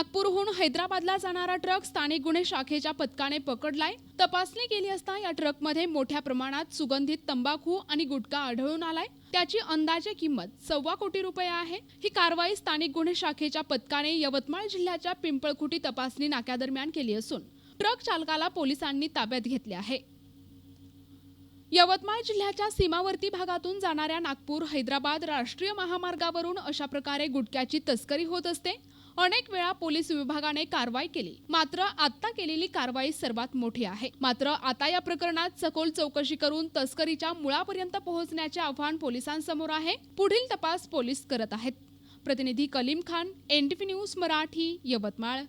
नागपूरहून हैदराबादला जाणारा ट्रक स्थानिक गुन्हे शाखेच्या पथकाने पकडलाय. तपासणी केली असता या ट्रकमध्ये मोठ्या प्रमाणात सुगंधित तंबाखू आणि गुटखा आढळून आलाय. त्याची अंदाजे किंमत सव्वा कोटी रुपये आहे. ही कारवाई स्थानिक गुन्हे शाखेच्या पथकाने यवतमाळ जिल्ह्याच्या पिंपळखुटी तपासणी नाक्यादरम्यान केली असून ट्रक चालकाला पोलिसांनी ताब्यात घेतले आहे. यवतमाळ जिल्ह्याच्या सीमावर्ती भागातून जाणाऱ्या नागपूर हैदराबाद राष्ट्रीय महामार्गावरून अशा प्रकारे गुटख्याची तस्करी होत असते. अनेक वेळा पोलीस विभागाने कारवाई केली. मात्र आता केलेली कारवाई सर्वात मोठी आहे. मात्र आता या प्रकरणात सखोल चौकशी करून तस्करीच्या मुळापर्यंत पोहोचण्याचे आव्हान पोलिसांसमोर आहे. पुढील तपास पोलीस करत आहेत. प्रतिनिधी कलीम खान एनटीव्ही न्यूज मराठी यवतमाळ.